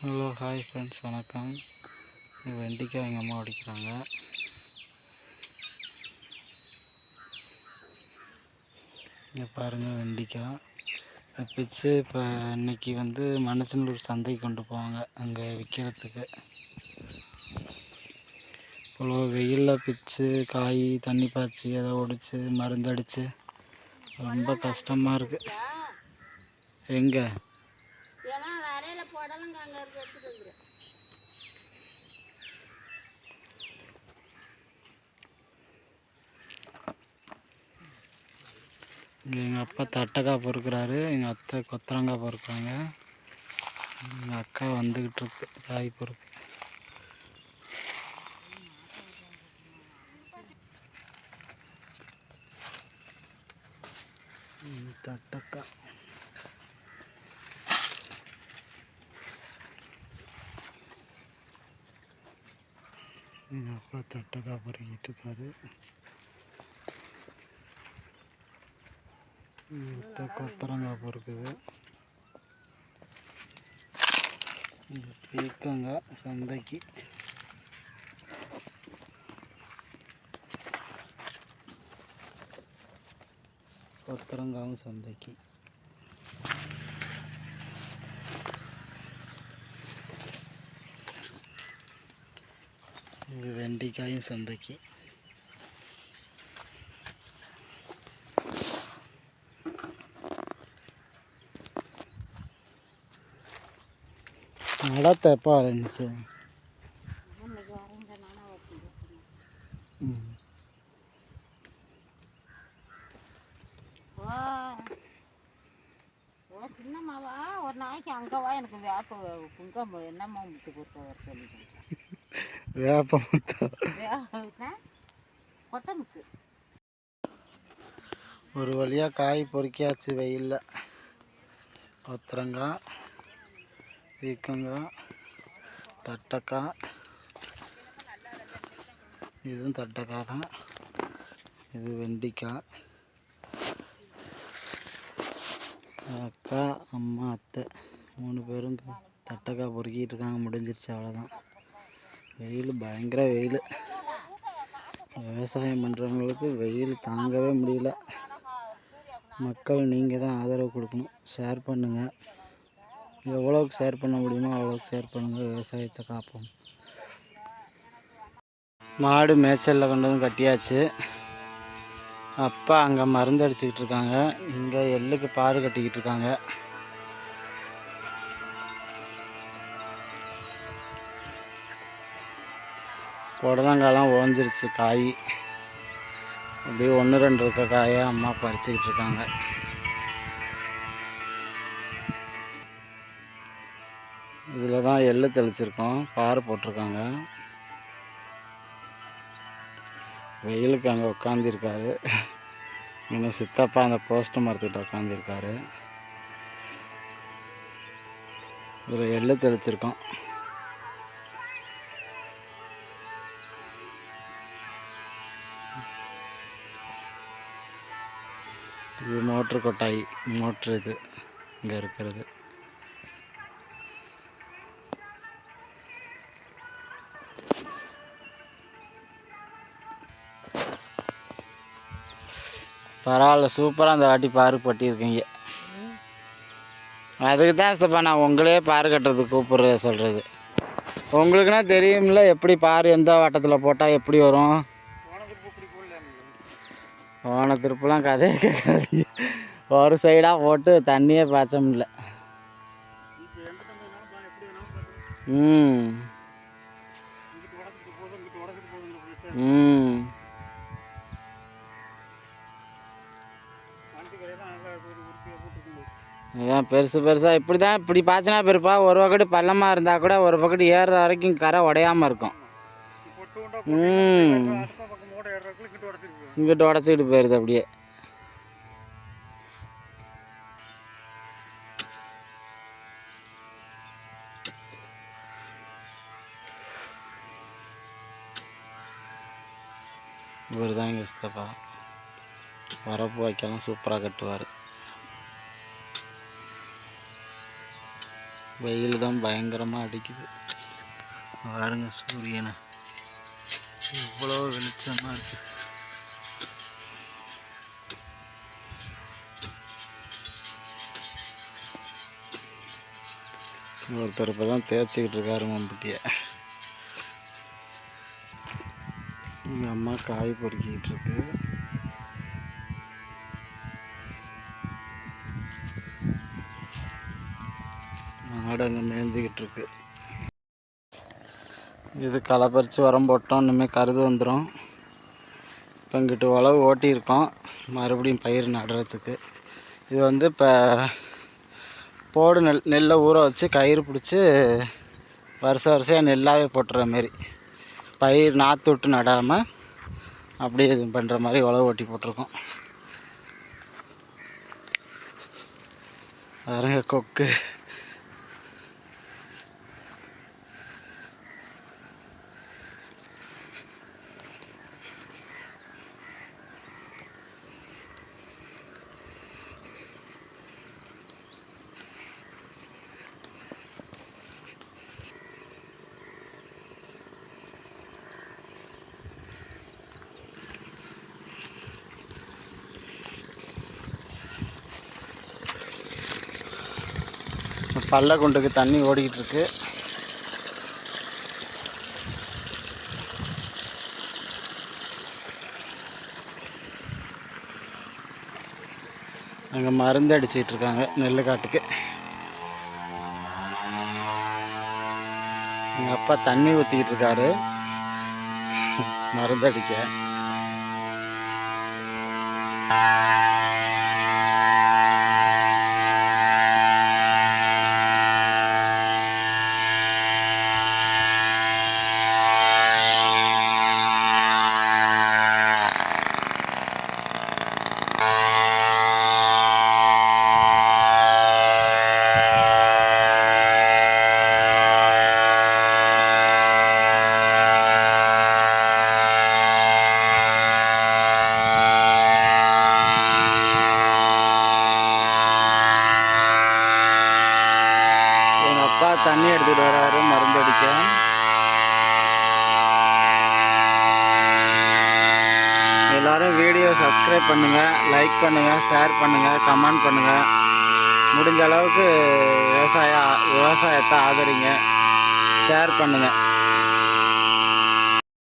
Hello hi friends வணக்கம். வெண்டிக்காய் எங்கள் அம்மா உடைக்கிறாங்க இங்கே பாருங்கள் வெண்டிக்காய். பிச்சு இப்போ இன்னைக்கு வந்து மனுஷனூர் சந்தைக்கு கொண்டு போவாங்க அங்கே விற்கிறதுக்கு இவ்வளோ வெயிலில் பிச்சு காய் தண்ணி பாய்ச்சி அதை ஒடிச்சு மருந்தடிச்சு. ரொம்ப கஷ்டமாக இருக்குது எங்கே? வரையில அங்கே எடுத்துட்டு இங்கே எங்கள் அப்பா தட்டக்காய் பொறுக்கிறாரு எங்கள் அத்தை கொத்தரங்காய் பொறுக்கிறாங்க. எங்கள் அக்கா வந்துக்கிட்டு இருக்கு காய் பொறுக்கு தட்டக்காய் எங்கள் அப்பா தட்டைக்காய் பொறுக்கிட்டு இருப்பார் மொத்த கொத்தரங்காய் பொறுக்குது. பீக்கங்காய் சந்தைக்கு. கொத்தரங்காவும் சந்தைக்கு இது வெண்டைக்காயும் சந்தைக்கு. நடத்த எப்போ ஆரம்பிச்சு ஓ சின்னம்மாவா ஒரு நாளைக்கு அங்கே வா. எனக்கு வேப்ப குங்கம் என்னம்மா முத்து கொடுத்த வர சொல்லி வேப்ப முத்தம் ஒரு வழியாக காய் பொறுக்கியாச்சு வெயிலில். கொத்தரங்காய் வீக்கங்காய் தட்டக்காய். இதுவும் தட்டக்காய் தான். இது வெண்டிக்காய். அக்கா அம்மா அத்தை. மூணு பேரும் தட்டக்காய் பொறுக்கிட்டு இருக்காங்க. முடிஞ்சிருச்சு அவ்வளோதான் வெயில் பயங்கர வெயில். விவசாயம் பண்ணுறவங்களுக்கு வெயில் தாங்கவே முடியல. மக்கள் நீங்கள் தான் ஆதரவு கொடுக்கணும். ஷேர் பண்ணுங்கள் எவ்வளோக்கு ஷேர் பண்ண முடியுமோ அவ்வளோக்கு ஷேர் பண்ணுங்கள் விவசாயத்தை காப்போம். மாடு மேய்ச்சலில் கொண்டு வந்து கட்டியாச்சு. அப்பா அங்கே மருந்து அடிச்சுக்கிட்டு இருக்காங்க. இங்கே எள்ளுக்கு பாரு கட்டிக்கிட்டு இருக்காங்க. புடலங்காலாம் ஓஞ்சிருச்சு காய். அப்படியே ஒன்று ரெண்டு இருக்க காயை அம்மா பறிச்சுக்கிட்டு இருக்காங்க. இதில் தான் எள்ளு தெளிச்சிருக்கோம் பாறை போட்டிருக்காங்க. வெயிலுக்கு அங்கே உட்காந்துருக்காரு இன்னும் சித்தப்பா அந்த போஸ்ட்டு மரத்துக்கிட்ட உட்காந்துருக்காரு இதில் எள்ளு தெளிச்சிருக்கோம். இது மோட்ரு கொட்டாய் மோட்ரு இது இங்கே இருக்கிறது. பரவாயில்ல சூப்பராக அந்த வாட்டி பாரு பட்டியிருக்கீங்க அதுக்கு தான் சித்தப்பா நான் உங்களே பாரு கட்டுறதுக்கு கூப்பிட்ற சொல்கிறது உங்களுக்குன்னா தெரியும்ல எப்படி பாரு எந்த வட்டத்தில் போட்டால் எப்படி வரும்? போன திருப்பெல்லாம் கதையே கேட்காதீங்க. ஒரு சைடாக போட்டு தண்ணியே பாய்ச்ச முடியல. ம். ம். இதான் பெருசு பெருசாக இப்படி தான் இப்படி பாய்ச்சினா பெருப்பா. ஒரு பக்கெட்டு பள்ளமாக இருந்தால் கூட ஒரு பக்கெட்டு ஏறுற வரைக்கும் கரை உடையாமல் இருக்கும். ம். இங்கிட்டு உடச்சிக்கிட்டு போயிடுது அப்படியே. இவர் தான் எங்கள் சித்தப்பா. வரப்பு வைக்கலாம் சூப்பராக கட்டுவார். வெயில் தான் பயங்கரமாக அடிக்குது. பாருங்க சூரியனை. இவ்வளோ வெளிச்சமாக இருக்குது ஒருத்தர் இப்போ தான் தேய்ச்சிக்கிட்டு இருக்காரு மம்பட்டியை. எங்கள் அம்மா காய் பொறுக்கிக்கிட்டு இருக்கு. மாடு அங்கே மேய்ஞ்சிக்கிட்டு இருக்கு. இது களை பறித்து உரம் போட்டோம் இனிமேல் கருது வந்துடும் இப்போ இங்கிட்டு உழவு ஓட்டியிருக்கோம். மறுபடியும் பயிர் நடுறதுக்கு. இது வந்து இப்போ போடு நெல் நெல்லை ஊற வச்சு கயிறு பிடிச்சி வருஷம் வருஷம் நெல்லாவே போட்டுற மாரி. பயிர் நாற்று விட்டு நடாமல் அப்படியே இது பண்ணுற மாதிரி உழவு ஓட்டி போட்டிருக்கோம். பாருங்க கொக்கு. பள்ளக்குண்டுக்கு தண்ணி ஓடிக்கிட்டு இருக்கு அங்கே மருந்து அடிச்சிட்டு இருக்காங்க நெல் காட்டுக்கு. எங்கள் அப்பா தண்ணி ஊற்றிக்கிட்டு இருக்காரு மருந்து அடிக்க எங்கள் அப்பா தண்ணி எடுத்துகிட்டு வராரு மருந்து அடிக்க எல்லாரும் வீடியோ சப்ஸ்கிரைப் பண்ணுங்கள் லைக் பண்ணுங்கள் ஷேர் பண்ணுங்கள் கமெண்ட் பண்ணுங்கள் முடிஞ்ச அளவுக்கு விவசாய விவசாயத்தை ஆதரிங்க. ஷேர் பண்ணுங்கள்